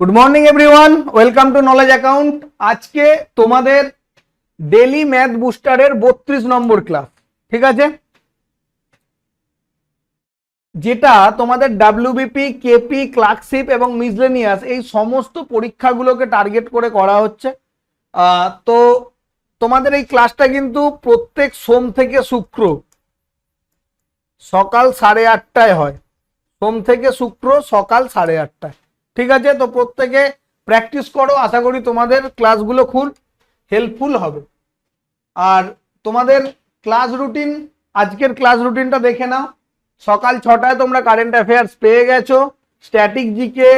Good morning everyone welcome to knowledge account আজকে তোমাদের daily math বুস্টারের বত্রিশ নম্বর ক্লাস ঠিক আছে? যেটা তোমাদের ডাব্লিউবিপি কেপি ক্লার্কশিপ এবং মিসলেনিয়াস এই সমস্ত পরীক্ষাগুলোকে টার্গেট করে করা হচ্ছে। তো তোমাদের এই ক্লাসটা কিন্তু প্রত্যেক সোম থেকে শুক্র, সকাল সাড়ে আটটায় হয়। সোম থেকে শুক্র সকাল সাড়ে আটটায়। ঠিক আছে? তো প্রত্যেকে প্র্যাকটিস করো। আশা করি তোমাদের ক্লাসগুলো খুব হেল্পফুল হবে। আর তোমাদের ক্লাস রুটিন আজকের ক্লাস রুটিনটা দেখে নাও। সকাল ছটায় তোমরা কারেন্ট অ্যাফেয়ার্স পেয়ে গেছো। স্ট্যাটিক জিকে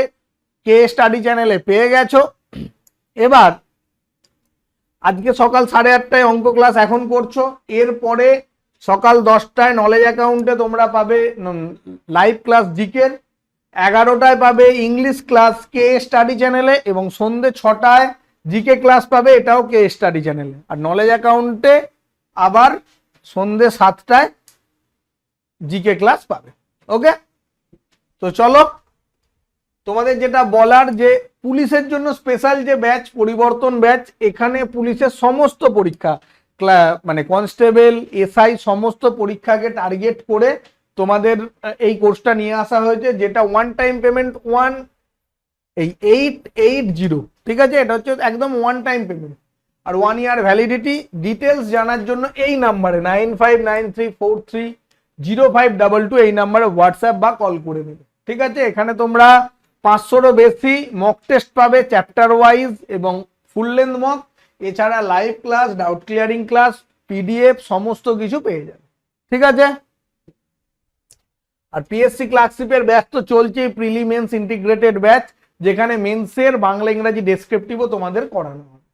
কে স্টাডি চ্যানেলে পেয়ে গেছো। এবার, আজকে সকাল সাড়ে আটটায় অঙ্ক ক্লাস এখন করছ। এরপরে সকাল দশটায় নলেজ অ্যাকাউন্টে তোমরা পাবে লাইভ ক্লাস জিকের এগারোটায় পাবে ইংলিশ ক্লাস কে স্টাডি চ্যানেলে এবং সন্ধে ছটায় জিকে ক্লাস পাবে এটাও কে স্টাডি চ্যানেলে আর নলেজ অ্যাকাউন্টে আবার সন্ধে সাতটায় জিকে ক্লাস পাবে। ওকে তো চলো, তোমাদের যেটা বলার যে পুলিশের জন্য স্পেশাল যে ব্যাচ পরিবর্তন ব্যাচ এখানে পুলিশের সমস্ত পরীক্ষা মানে কনস্টেবল এসআই সমস্ত পরীক্ষাকে টার্গেট করে তোমাদের এই কোর্সটা নিয়ে আসা হয়েছে, যেটা ওয়ান টাইম পেমেন্ট ওয়ান এই এইট এইট জিরো ঠিক আছে? এটা হচ্ছে একদম ওয়ান টাইম পেমেন্ট আর ওয়ান ইয়ার ভ্যালিডিটি ডিটেলস জানার জন্য এই নাম্বারে nine five nine three four three zero five double two এই নাম্বারে হোয়াটসঅ্যাপ বা কল করে নেবে। ঠিক আছে? এখানে তোমরা পাঁচশোরও বেশি মক টেস্ট পাবে চ্যাপ্টার ওয়াইজ এবং ফুল লেন্থ মক এছাড়া live class doubt clearing class PDF সমস্ত কিছু পেয়ে যাবে। ঠিক আছে? আর পিএসসি ক্লার্কশিপের ব্যাচ তো চলছেই প্রিলিমেন্স ইন্টিগ্রেটেড ব্যাচ যেখানে মেন্সের বাংলা, ইংরাজি ডেসক্রিপটিভও তোমাদের করানো হবে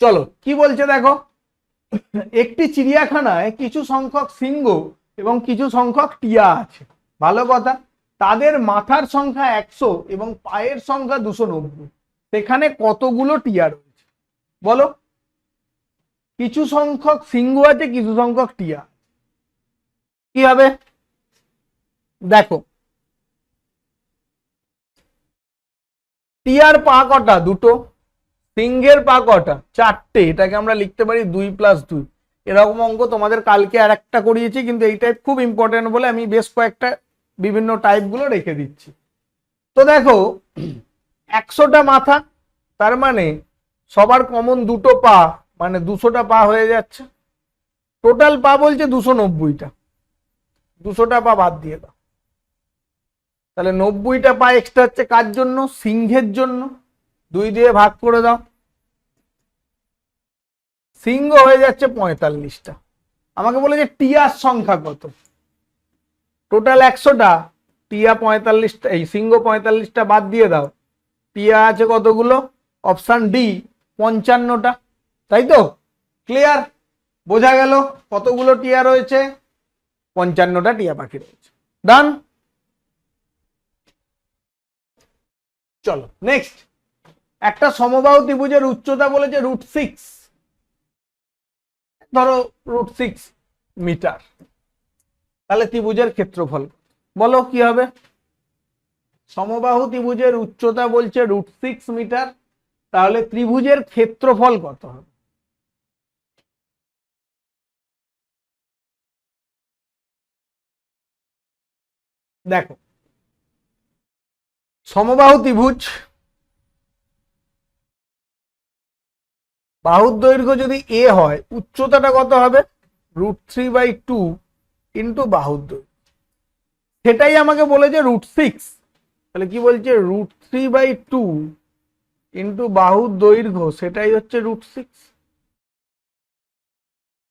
চলো, কি বলছে দেখো? একটি চিড়িয়াখানায় কিছু সংখ্যক সিংহ এবং কিছু সংখ্যক টিয়া আছে। ভালো কথা, তাদের মাথার সংখ্যা একশো এবং পায়ের সংখ্যা দুশো নব্বই। সেখানে কতগুলো টিয়া রয়েছে? বলো। কিছু সংখ্যক সিংহ আছে, কিছু সংখ্যক টিয়া। কি হবে? দেখো। টিয়ার পা কটা? দুটো। সিংহের পা কটা? চারটে। এটাকে আমরা লিখতে পারি দুই প্লাস দুই। এরকম অঙ্ক তোমাদের কালকে আর একটা করিয়েছি, কিন্তু এই টাইপ খুব ইম্পর্টেন্ট বলে আমি বেশ কয়েকটা বিভিন্ন টাইপগুলো রেখে দিচ্ছি। তো দেখো, একশোটা মাথা, তার মানে সবার কমন দুটো পা মানে দুশোটা পা হয়ে যাচ্ছে। টোটাল পা বলছে দুশো নব্বইটা। দুশোটা পা বাদ দিয়ে দাও। তাহলে নব্বইটা পা এক্সট্রা হচ্ছে কার জন্য? সিংহের জন্য। দুই দিয়ে ভাগ করে দাও। সিংহ হয়ে যাচ্ছে পঁয়তাল্লিশটা। আমাকে বলে যে টিয়ার সংখ্যা কত? টোটাল একশোটা। টিয়া পঁয়তাল্লিশটা, এই সিংহ পঁয়তাল্লিশটা বাদ দিয়ে দাও। টিয়া আছে কতগুলো? অপশান ডি পঞ্চান্নটা। তাই তো? ক্লিয়ার বোঝা গেল? কতগুলো টিয়া রয়েছে? পঞ্চান্নটা টিয়া পাখি রয়েছে। ডান চলো নেক্সট একটা সমবাহু ত্রিভুজের উচ্চতা বলেছে রুট সিক্স ধরো রুট সিক্স মিটার তাহলে ত্রিভুজের ক্ষেত্রফল বলো, কি হবে? সমবাহু ত্রিভুজের উচ্চতা বলছে রুট সিক্স মিটার তাহলে ত্রিভুজের ক্ষেত্রফল কত হবে? দেখো। সমবাহু ত্রিভুজ। বাহুর দৈর্ঘ্য যদি এ হয়, উচ্চতাটা কত হবে? Root three by two into বাহুর দৈর্ঘ্য। সেটাই আমাকে বলেছে রুট সিক্স তাহলে কি বলছে? Root three by two into বাহুর দৈর্ঘ্য, সেটাই হচ্ছে রুট সিক্স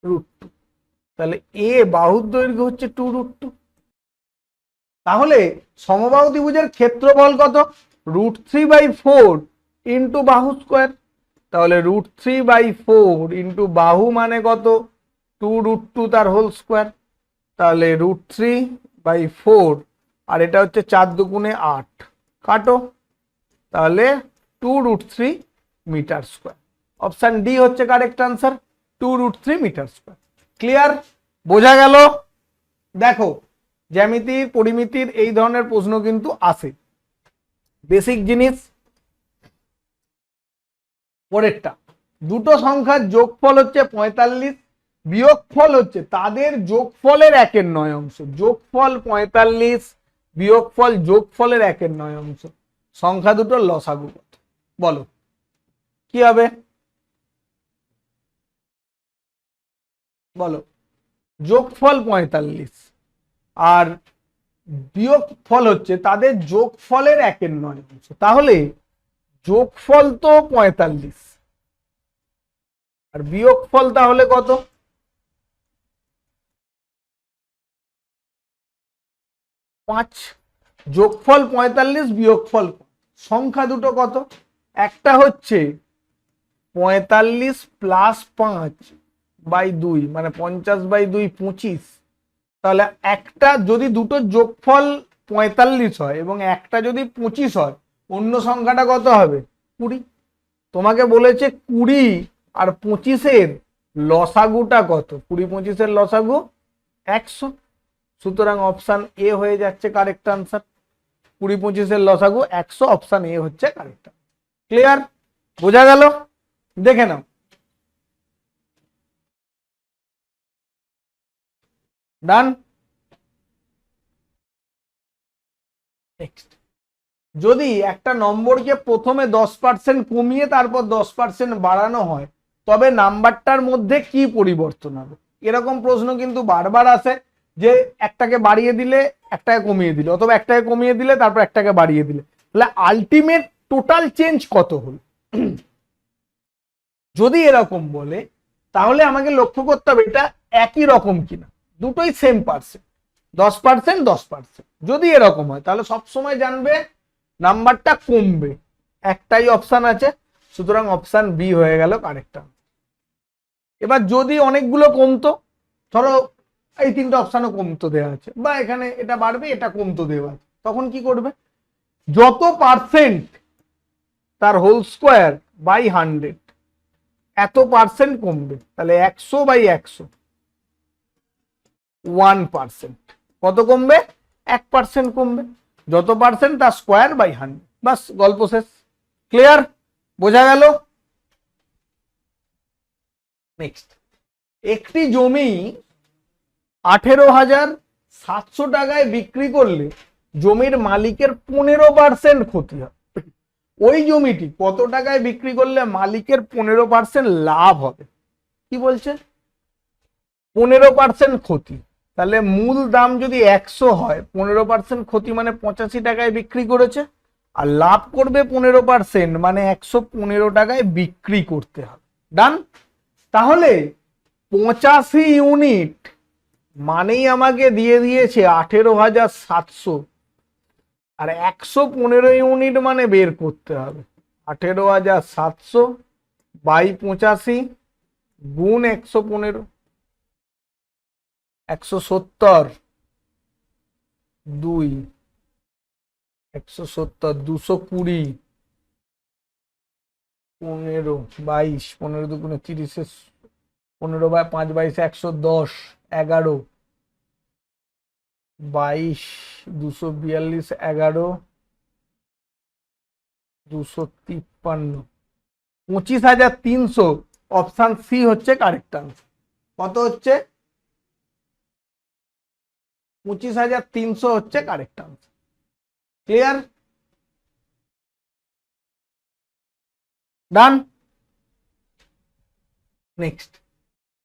রুট টু তাহলে এ বাহুর দৈর্ঘ্য হচ্ছে টু রুট টু তাহলে সমবাহু ত্রিভুজের ক্ষেত্রফল কত? Root three by four into বাহু স্কোয়ার তাহলে root three by four into বাহু মানে কত? টু রুট টু তার হোল স্কোয়ার তাহলে রুট থ্রি বাই ফোর আর এটা হচ্ছে চার দুগুণে আট। কাটো। তাহলে two root three metre square option D হচ্ছে correct answer two root three metre square clear বোঝা গেল? দেখো জ্যামিতির পরিমিতির এই ধরনের প্রশ্ন কিন্তু আসে বেসিক জিনিস পরেরটা। দুটো সংখ্যার যোগফল হচ্ছে পঁয়তাল্লিশ, বিয়োগফল হচ্ছে তাদের যোগফলের একের নয় অংশ। যোগফল পঁয়তাল্লিশ, বিয়োগফল যোগফলের একের নয় অংশ। সংখ্যা দুটো লসাগু বলো, কি হবে? বলো, যোগফল পঁয়তাল্লিশ। আর বিয়োগ ফল হচ্ছে তাদের যোগফলের একের নয় তাহলে যোগফল তো পঁয়তাল্লিশ। আর বিয়োগ ফল তাহলে কত? পাঁচ। যোগফল পঁয়তাল্লিশ, বিয়োগফল পাঁচ। সংখ্যা দুটো কত? একটা হচ্ছে পঁয়তাল্লিশ প্লাস পাঁচ বাই দুই মানে পঞ্চাশ বাই দুই, পঁচিশ। তাহলে একটা যদি দুটো যোগফল পঁয়তাল্লিশ হয় এবং একটা যদি পঁচিশ হয়, অন্য সংখ্যাটা কত হবে? কুড়ি। তোমাকে বলেছে কুড়ি আর পঁচিশের লসাগুটা কত? কুড়ি পঁচিশের লসাগু একশো। সুতরাং অপশান এ হয়ে যাচ্ছে কারেক্ট আনসার কুড়ি পঁচিশের লসাগু একশো, অপশান এ হচ্ছে কারেক্ট ক্লিয়ার বোঝা গেল? দেখে নাও। ডান যদি একটা নম্বরকে প্রথমে দশ পার্সেন্ট কমিয়ে তারপর দশ পার্সেন্ট বাড়ানো হয়, তবে নাম্বারটার মধ্যে কি পরিবর্তন হবে? এরকম প্রশ্ন কিন্তু বারবার আসে যে একটাকে বাড়িয়ে দিলে একটাকে কমিয়ে দিলে, অথবা একটাকে কমিয়ে দিলে তারপর একটাকে বাড়িয়ে দিলে। তাহলে আলটিমেট টোটাল চেঞ্জ কত হলো? যদি এরকম বলে, তাহলে আমাকে লক্ষ্য করতে হবে এটা একই রকম কিনা। দুটোই সেম পার্সেন্ট দশ পার্সেন্ট দশ পার্সেন্ট যদি এরকম হয়, তাহলে সবসময় জানবে নাম্বারটা কমবে। একটাই অপশান আছে, সুতরাং অপশান বি হয়ে গেল কারেক্ট এবার যদি অনেকগুলো কমতো, ধরো এই তিনটে অপশানও কমতো দেওয়া আছে, বা এখানে এটা বাড়বে, এটা কমতো দেওয়া আছে, তখন কি করবে? যত পার্সেন্ট তার হোল স্কোয়ার বাই হান্ড্রেড এত পার্সেন্ট কমবে। তাহলে একশো বাই একশো। ওয়ান পার্সেন্ট কত কমবে? এক পার্সেন্ট কমবে। যত পার্সেন্ট তার স্কোয়ার বাই হান্ড্রেড বাস, গল্প শেষ। ক্লিয়ার বোঝা গেল? নেক্সট একটি জমি আঠেরো হাজার সাতশো টাকায় বিক্রি করলে জমির মালিকের পনেরো পার্সেন্ট ক্ষতি হয়। ওই জমিটি কত টাকায় বিক্রি করলে মালিকের পনেরো পার্সেন্ট লাভ হবে? কি বলছে? পনেরো পার্সেন্ট ক্ষতি। তাহলে মূল দাম যদি একশো হয়, পনেরো পার্সেন্ট ক্ষতি মানে পঁচাশি টাকায় বিক্রি করেছে, আর লাভ করবে পনেরো পার্সেন্ট মানে একশো পনেরো টাকায় বিক্রি করতে হবে। ডান তাহলে পঁচাশি ইউনিট মানেই আমাকে দিয়ে দিয়েছে আঠেরো হাজার সাতশো। আর একশো পনেরো ইউনিট মানে বের করতে হবে। আঠেরো হাজার সাতশো বাই পঁচাশি গুণ একশো পনেরো। একশো সত্তর, দুই, একশো সত্তর, দুশো কুড়ি, পনেরো, বাইশ, পনেরো দুগুণে তিরিশে, পনেরো বাই পাঁচ বাইশে একশো দশ, এগারো, বাইশ, দুশো বিয়াল্লিশ, এগারো, দুশো তিপ্পান্ন, পঁচিশ হাজার তিনশো, অপশান সি হচ্ছে কারেক্ট আনসার। কত হচ্ছে? পঁচিশ হাজার তিনশো হচ্ছে correct answer clear done next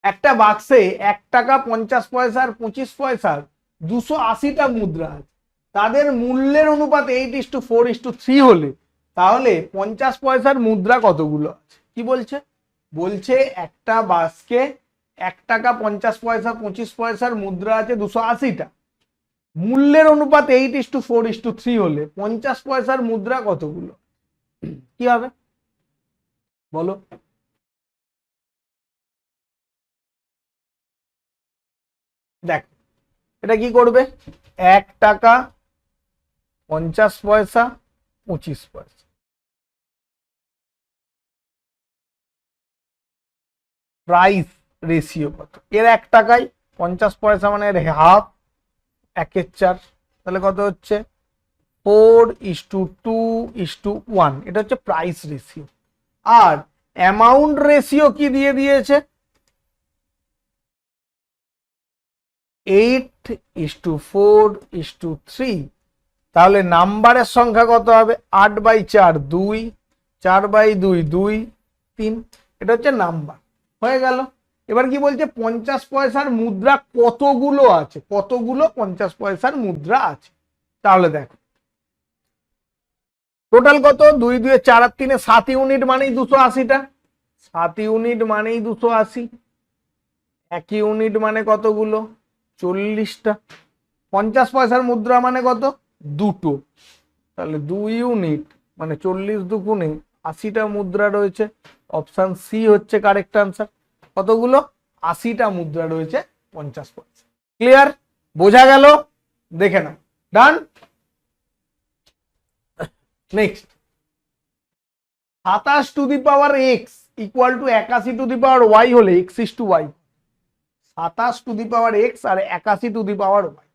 একটা বাক্সে এক টাকা পঞ্চাশ পয়সার পঁচিশ পয়সার দুশো আশিটা মুদ্রা আছে। তাদের মূল্যের অনুপাত eight is to four is to three হলে, তাহলে পঞ্চাশ পয়সার মুদ্রা কতগুলো আছে? কি বলছে? বলছে একটা বাক্সকে এক টাকা পঞ্চাশ পয়সা, পঁচিশ পয়সার মুদ্রা আছে দুশো আশিটা। মূল্যের অনুপাত eight is to four is to three হলে পঞ্চাশ পয়সার মুদ্রা কতগুলো? কি হবে? বলো। দেখ, এটা কি করবে? এক টাকা পঞ্চাশ পয়সা, পঁচিশ পয়সা। প্রাইস রেশিও কত? এর এক টাকায় পঞ্চাশ পয়সা মানে এর হাফ একের চার, তাহলে কত হচ্ছে? Four is to two is to one, এটা হচ্ছে প্রাইস রেশিও আর অ্যামাউন্ট রেশিও কি দিয়ে দিয়েছে? Eight is to four is to three, তাহলে নাম্বারের সংখ্যা কত হবে? আট বাই চার, দুই, চার বাই দুই দুই, তিন, এটা হচ্ছে নাম্বার। হয়ে গেল। এবার কি বলছে, পঞ্চাশ পয়সার মুদ্রা কতগুলো আছে? কতগুলো পঞ্চাশ পয়সার মুদ্রা আছে? তাহলে দেখো। টোটাল কত? দুই, দুয়ে চার আর তিনে সাত ইউনিট মানেই দুশো আশিটা। সাত ইউনিট মানেই দুশো আশি। এক ইউনিট মানে কতগুলো? চল্লিশটা। পঞ্চাশ পয়সার মুদ্রা মানে কত? দুটো। তাহলে দুই ইউনিট মানে চল্লিশ দুগুণে আশিটা মুদ্রা রয়েছে। অপশান সি হচ্ছে কারেক্ট আনসার কতগুলো? আশিটা মুদ্রা রয়েছে, পঞ্চাশ পয়সা। ক্লিয়ার বোঝা গেল? দেখে নাও। ডান নেক্সট সাতাশ to the power x equal to একাশি টু দি পাওয়ার ওয়াই হলে এক্স ইস টু ওয়াই সাতাশ টু দি পাওয়ার এক্স আর একাশি টু দি পাওয়ার ওয়াই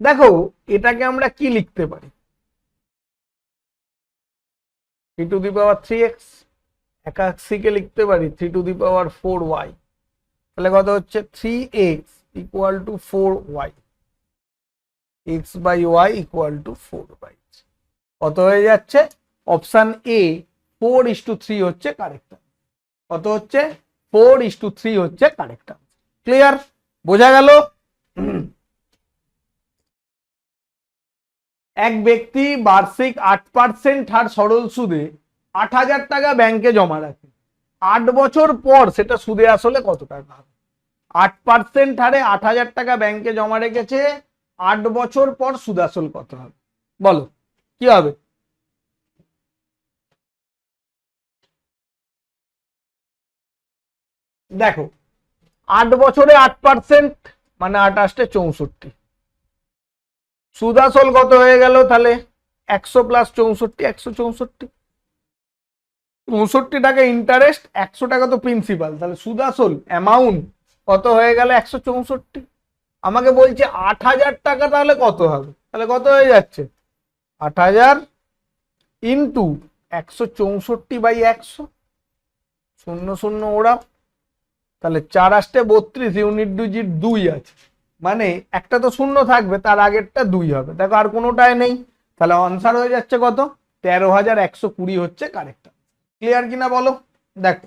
দেখো, এটাকে আমরা কি লিখতে পারি? To the power three x একাশিকে লিখতে পারি three to the power four y তাহলে কত হচ্ছে? Three x equal to four y x by y equal to four by কত হয়ে যাচ্ছে? Option A four is to three হচ্ছে কারেক্ট কত হচ্ছে? ফোর ইস টু থ্রি হচ্ছে কারেক্ট ক্লিয়ার বোঝা গেল? এক ব্যক্তি বার্ষিক আট পার্সেন্ট হার সরল সুদে আট হাজার টাকা ব্যাংকে জমা রাখে। আট বছর পর সেটা সুদে আসলে কত টাকা? হবে আট পার্সেন্ট হারে আট হাজার টাকা ব্যাংকে জমা রেখেছে, আট বছর পর সুদ আসল কত হবে? বলো, কি হবে? দেখো, আট বছরে আট পার্সেন্ট মানে আঠাশটে চৌষট্টি। সুদাসল কত হয়ে গেল তাহলে? একশো প্লাস চৌষট্টি, একশো চৌষট্টি। চৌষট্টি টাকা ইন্টারেস্ট একশো টাকা তো প্রিন্সিপাল তাহলে সুদাসল অ্যামাউন্ট কত হয়ে গেল একশো চৌষট্টি? আমাকে বলছে আট হাজার টাকা তাহলে কত হবে? তাহলে কত হয়ে যাচ্ছে? আট হাজার ইন্টু একশো চৌষট্টি বাই একশো। শূন্য শূন্য ওরা তাহলে চার আসতে বত্রিশ ইউনিট ডিজিট দুই আছে। মানে একটা তো শূন্য থাকবে, তার আগেরটা দুই হবে। দেখো আর কোনোটাই নেই। তাহলে আনসার হয়ে যাচ্ছে কত? তেরো হাজার একশো কুড়ি হচ্ছে কারেক্ট ক্লিয়ার কিনা বলো? দেখো।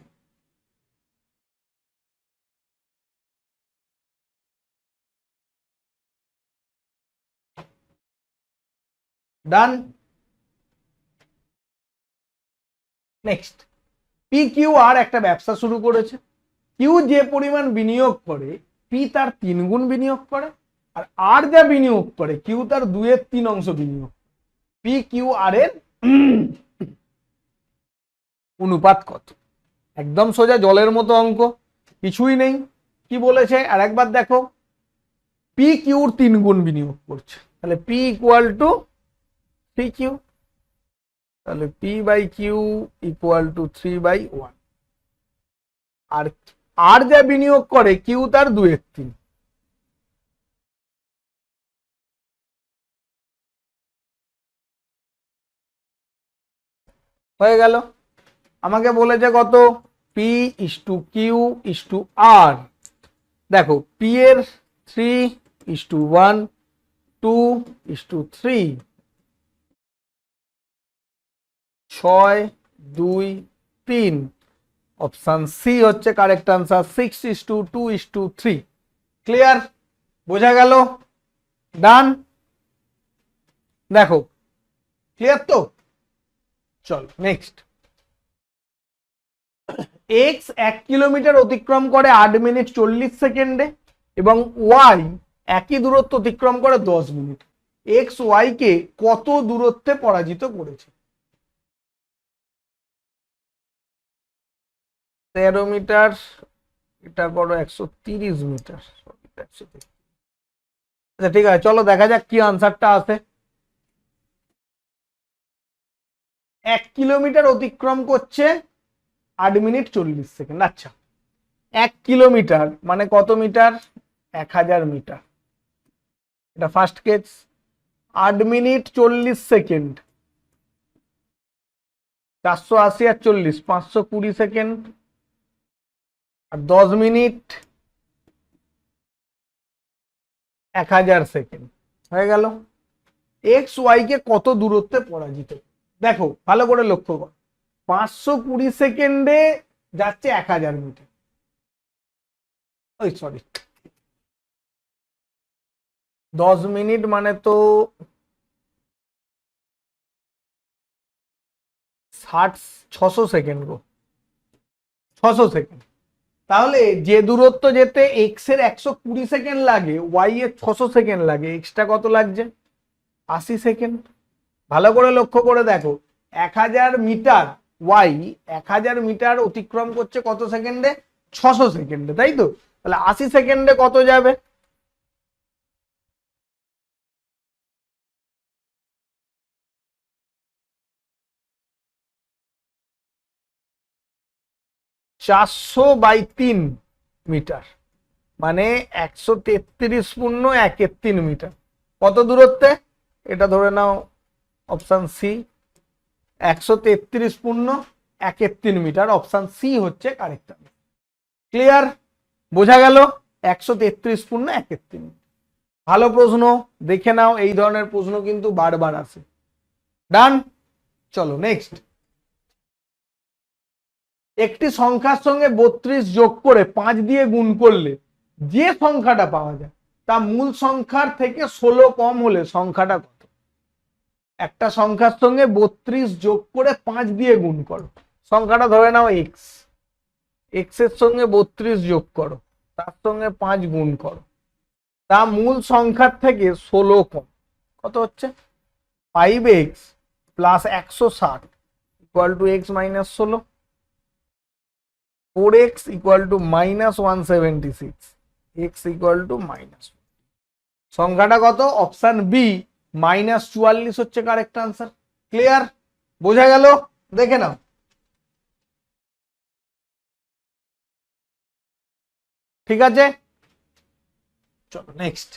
ডান নেক্সট পি আর একটা ব্যবসা শুরু করেছে। কিউ যে পরিমাণ বিনিয়োগ করে পি তার তিন গুণ বিনিয়োগ করে, আর আর যা বিনিয়োগ করে কিউ তার দুয়ের তিন অংশ বিনিয়োগ পি কিউ আর এর অনুপাত কত? একদম সোজা জলের মতো অঙ্ক, কিছুই নেই। কি বলেছে? আর একবার দেখো পি কিউর তিন গুণ বিনিয়োগ করছে। তাহলে P equal to three Q তাহলে P by Q equal to three by one আর আর যা বিনিয়োগ করে কিউ তার দুয়ের তিন। হয়ে গেল। আমাকে বলেছে কত? P is to Q is to আর দেখো পি এর three is to one two is to three ছয়, দুই, তিন। অপশান সি হচ্ছে correct answer six is to two is to three clear বোঝা গেল? ডান দেখো ক্লিয়ার তো? চল নেক্সট এক্স এক কিলোমিটার অতিক্রম করে আট মিনিট চল্লিশ সেকেন্ডে এবং ওয়াই একই দূরত্ব অতিক্রম করে দশ মিনিট। এক্স ওয়াই কে কত দূরত্বে পরাজিত করেছে? তেরো মিটার এটা করো একশো তিরিশ মিটার। আচ্ছা ঠিক আছে, চলো দেখা যাক কি আনসারটা আছে এক কিলোমিটার অতিক্রম করছে আট মিনিট চল্লিশ সেকেন্ড। আচ্ছা এক কিলোমিটার মানে কত মিটার? এক হাজার মিটার। এটা ফার্স্ট কেস আট মিনিট চল্লিশ সেকেন্ড। চারশো আশি আর চল্লিশ, পাঁচশো কুড়ি সেকেন্ড। আর দশ মিনিট এক হাজার সেকেন্ড। হয়ে গেল। এক্স ওয়াই কে কত দূরত্বে পরাজিত? দেখো, ভালো করে লক্ষ্য কর। পাঁচশো কুড়ি সেকেন্ডে যাচ্ছে এক হাজার মিটার। ওই সরি দশ মিনিট মানে তো ষাট, ছশো সেকেন্ড গো। ছশো সেকেন্ড। তাহলে যে দূরত্ব যেতে এক্সের একশো কুড়ি সেকেন্ড লাগে ওয়াই এর ছশো সেকেন্ড লাগে এক্সটা কত লাগছে? আশি সেকেন্ড। ভালো করে লক্ষ্য করে দেখো, এক হাজার মিটার ওয়াই এক হাজার মিটার অতিক্রম করছে কত সেকেন্ডে? ছশো সেকেন্ডে, তাই তো? তাহলে আশি সেকেন্ডে কত যাবে? চারশো বাই তিন মিটার মানে একশো তেত্রিশ পূর্ণ একের তিন মিটার। কত দূরত্বে? এটা ধরে নাও অপশান সি একশো তেত্রিশ পূর্ণ একের তিন মিটার। অপশান সি হচ্ছে কারেক্ট ক্লিয়ার? বোঝা গেল? একশো তেত্রিশ পূর্ণ একের তিন ভালো প্রশ্ন, দেখে নাও, এই ধরনের প্রশ্ন কিন্তু বারবার আসে। ডান? চলো, নেক্সট। একটি সংখ্যার সঙ্গে বত্রিশ যোগ করে পাঁচ দিয়ে গুণ করলে যে সংখ্যাটা পাওয়া যায় তা মূল সংখ্যার থেকে ষোলো কম হলে সংখ্যাটা একটা সংখ্যার সঙ্গে বত্রিশ যোগ করে পাঁচ দিয়ে গুণ করো। সংখ্যাটা ধরে নাও এক্স এক্সের সঙ্গে বত্রিশ যোগ করো, তার সঙ্গে পাঁচ গুণ করো। তা মূল সংখ্যার থেকে ষোলো কম। কত হচ্ছে? ফাইভ এক্স প্লাস একশো ষাট ইকুয়াল টু এক্স মাইনাস ষোলো। Four x equal to minus one seventy six x equal to minus সংখ্যাটা কত? অপশান বি মাইনাস চুয়াল্লিশ হচ্ছে কারেক্ট আনসার ক্লিয়ার বোঝা গেল? দেখে নাও। ঠিক আছে? চলো নেক্সট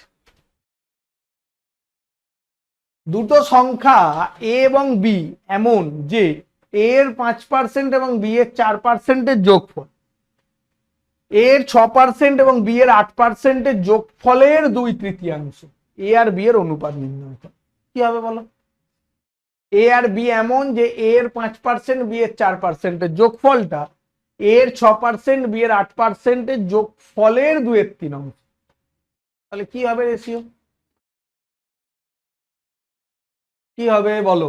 দুটো সংখ্যা এ এবং বি এমন যে এর পাঁচ পার্সেন্ট এবং বি এর চার পার্সেন্টের যোগফল। এর ছ পার্সেন্ট এবং বি এর আট পার্সেন্টের যোগফলের দুই তৃতীয়াংশ। এ আর বি এর অনুপাত নির্ণয় করো। কি হবে বলো? এ আর বি এমন যে এ এর পাঁচ পার্সেন্ট বি এর চার পার্সেন্টের যোগফলটা এ এর ছ পার্সেন্ট বি এর আট পার্সেন্টের যোগফলের দুয়ের তিন অংশ। তাহলে কি হবে রেশিও কি হবে বলো?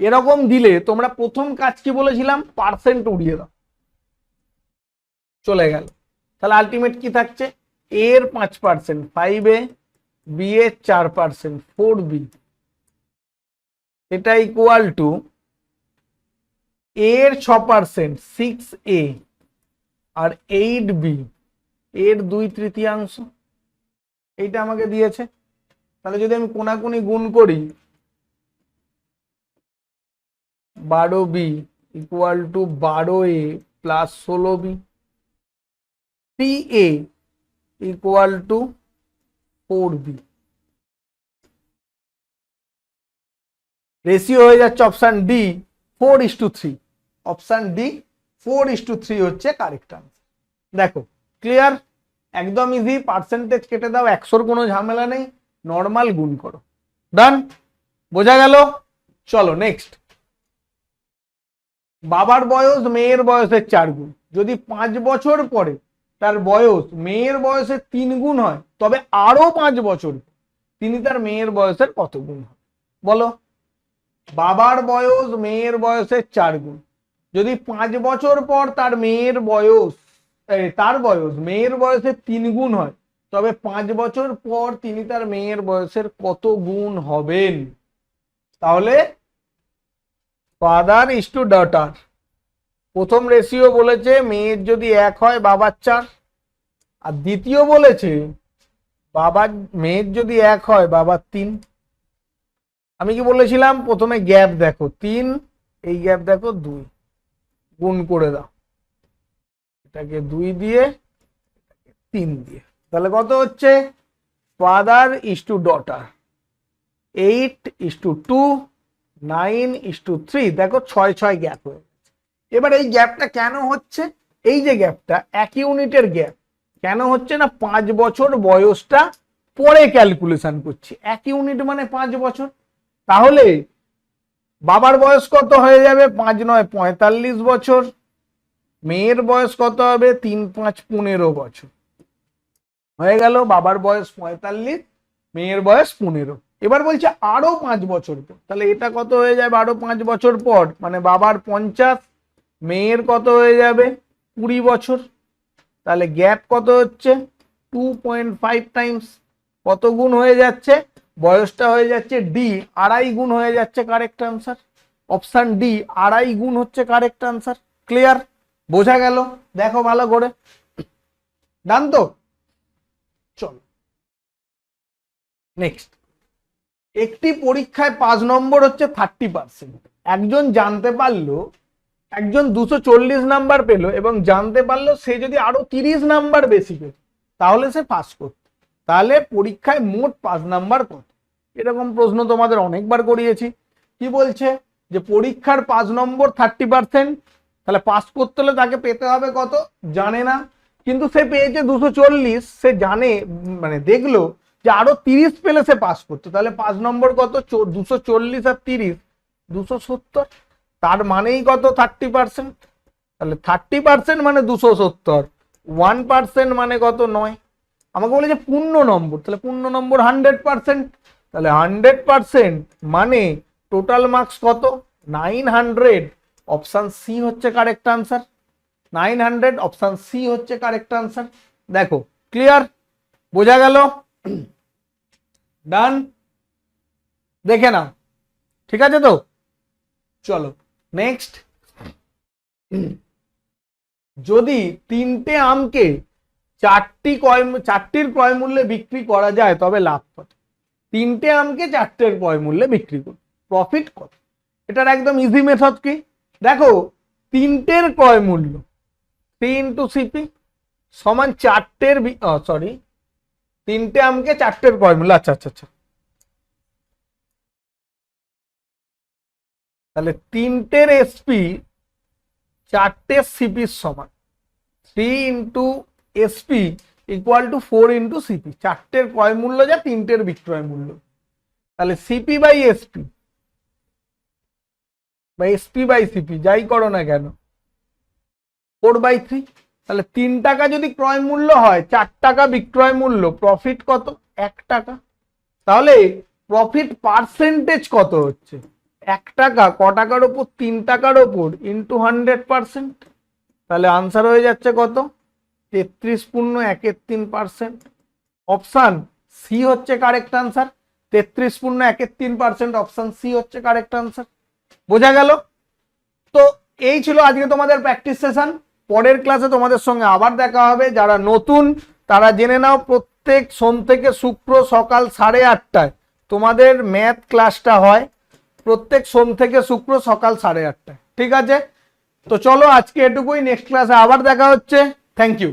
এরকম দিলে তোমরা প্রথম কাজ কি বলেছিলাম? পার্সেন্ট উড়িয়ে দাও। চলে গেল। তাহলে আলটিমেট কি থাকছে? এর পাঁচ পার্সেন্ট ফাইভ এ বি এর চার পার্সেন্ট ফোর বি এটা ইকুয়াল টু এর ছ পার্সেন্ট সিক্স এ আর এইট বি এর দুই তৃতীয়াংশ। এইটা আমাকে দিয়েছে। তাহলে যদি আমি কোনাকুনি গুণ করি, বারো বি ইকুয়াল টু বারো এ প্লাস ষোলো B three A equal to four B ratio হয়ে যাচ্ছে option D four is to three option D four is to three হচ্ছে কারেক্ট আনসার দেখো ক্লিয়ার একদম ইজি পার্সেন্টেজ কেটে দাও, একশোর কোনো ঝামেলা নেই নর্মাল গুণ করো। ডান বোঝা গেল? চলো নেক্সট বাবার বয়স, মেয়ের বয়সের চার গুণ। যদি পাঁচ বছর পরে তার বয়স, মেয়ের বয়সের তিন গুণ হয়, তবে আরও পাঁচ বছর। তিনি তার মেয়ের বয়সের কত গুণ হয়? বলো। বাবার বয়স, মেয়ের বয়সের চার গুণ। যদি পাঁচ বছর পর তার মেয়ের বয়স তার বয়স, মেয়ের বয়সের তিন গুণ হয়, তবে পাঁচ বছর পর তিনি তার মেয়ের বয়সের কত গুণ হবেন? তাহলে ফাদার ইস টু ডটার প্রথম রেশিও বলেছে, মেয়ের যদি এক হয়, বাবার চার। আর দ্বিতীয় বলেছে, বাবার, মেয়ের যদি এক হয়, বাবার তিন। আমি কি বলেছিলাম? প্রথমে গ্যাপ দেখো, তিন, এই গ্যাপ দেখো, দুই। গুণ করে দাও। এটাকে দুই দিয়ে, তিন দিয়ে। তাহলে কত হচ্ছে? Father is to daughter eight is to two nine is to three দেখো ছয় ছয় গ্যাপ হয়ে এবার এই গ্যাপটা কেন হচ্ছে? এই যে গ্যাপটা, এক ইউনিটের গ্যাপ, কেন হচ্ছে না পাঁচ বছর বয়সটা পরে ক্যালকুলেশন করছি? এক ইউনিট মানে পাঁচ বছর। তাহলে বাবার বয়স কত হয়ে যাবে? পাঁচ নয়, পঁয়তাল্লিশ বছর। মেয়ের বয়স কত হবে? তিন পাঁচ পনেরো বছর। হয়ে গেল, বাবার বয়স পঁয়তাল্লিশ, মেয়ের বয়স পনেরো। এবার বলছে আরও পাঁচ বছর পর। তাহলে এটা কত হয়ে যাবে? আরও পাঁচ বছর পর মানে বাবার পঞ্চাশ মেয়ের কত হয়ে যাবে? কুড়ি বছর। তাহলে গ্যাপ কত হচ্ছে? টু পয়েন্ট ফাইভ টাইমস কত গুণ হয়ে যাচ্ছে? বয়সটা হয়ে যাচ্ছে ডি আড়াই গুণ হয়ে যাচ্ছে কারেক্ট আনসার অপশান ডি আড়াই গুণ হচ্ছে কারেক্ট আনসার ক্লিয়ার বোঝা গেল? দেখো ভালো করে। ডান তো? চলো। নেক্সট একটি পরীক্ষায় পাঁচ নম্বর হচ্ছে থার্টি পার্সেন্ট একজন জানতে পারল একজন দুশো চল্লিশ নাম্বার পেল এবং জানতে পারল সে যদি আরও তিরিশ নাম্বার বেশি পেত, তাহলে সে পাস করত। তাহলে পরীক্ষায় মোট পাঁচ নাম্বার কত? এরকম প্রশ্ন তোমাদের অনেকবার করিয়েছি। কি বলছে? যে পরীক্ষার পাঁচ নম্বর থার্টি পার্সেন্ট তাহলে পাস করতে হলে তাকে পেতে হবে কত? জানে না। কিন্তু সে পেয়েছে দুশো চল্লিশ, সে জানে মানে দেখল যে আরও তিরিশ পেলে সে পাস করতো। তাহলে পাঁচ নম্বর কত? দুশো চল্লিশ আর তিরিশ, দুশো সত্তর? তার মানেই কত? থার্টি পার্সেন্ট তাহলে থার্টি পার্সেন্ট মানে দুশো সত্তর। ওয়ান পার্সেন্ট মানে কত? নয়। আমাকে বলে যে পূর্ণ নম্বর, তাহলে পূর্ণ নম্বর হান্ড্রেড পার্সেন্ট তাহলে হান্ড্রেড পার্সেন্ট মানে টোটাল মার্কস কত? নাইন হান্ড্রেড অপশান সি হচ্ছে correct answer nine hundred option C হচ্ছে কারেক্ট আনসার দেখো ক্লিয়ার বোঝা গেল? ডান দেখে নাও। ঠিক আছে তো? চলো। নেক্সট যদি তিনটে আমকে চারটি ক্রয় চারটির ক্রয় মূল্যে বিক্রি করা যায়, তবে লাভ কত? তিনটে আমকে চারটের ক্রয় মূল্যে বিক্রি করুন। প্রফিট কত? এটার একদম ইজি মেথড কি? দেখো, তিনটের ক্রয় মূল্য থ্রি ইন্টু সিপি সমান চারটের সরি তিনটে আমকে চারটের ক্রয় মূল্য। আচ্ছা আচ্ছা আচ্ছা। তাহলে তিনটের এসপি চারটে সিপির সমান। Three into SP equal to four into CP চারটের ক্রয় মূল্য যা তিনটের বিক্রয় মূল্য। তাহলে সিপি বাই এসপি বা এসপি বাই সিপি যাই করো না কেন? ফোর বাই থ্রি তাহলে তিন টাকা যদি ক্রয় মূল্য হয়, চার টাকা বিক্রয় মূল্য প্রফিট কত? এক টাকা। তাহলে প্রফিট পার্সেন্টেজ কত হচ্ছে? এক টাকা, ক টাকার ওপর তিন টাকার ওপর ইন্টু হান্ড্রেড পার্সেন্ট তাহলে আনসার হয়ে যাচ্ছে কত? তেত্রিশ পূর্ণ একের তিন পার্সেন্ট অপশান সি হচ্ছে কারেক্ট আনসার তেত্রিশ পূর্ণ একের তিন পার্সেন্ট অপশান সি হচ্ছে কারেক্ট আনসার বোঝা গেল? তো এই ছিল আজকে তোমাদের প্র্যাকটিস সেশন পরের ক্লাসে তোমাদের সঙ্গে আবার দেখা হবে। যারা নতুন, তারা জেনে নাও প্রত্যেক সোম থেকে শুক্র সকাল সাড়ে আটটায় তোমাদের ম্যাথ ক্লাসটা হয়। প্রত্যেক সোম থেকে শুক্র সকাল সাড়ে আটটায়। ঠিক আছে? তো চলো আজকে এটুকুই নেক্সট ক্লাসে আবার দেখা হচ্ছে। Thank you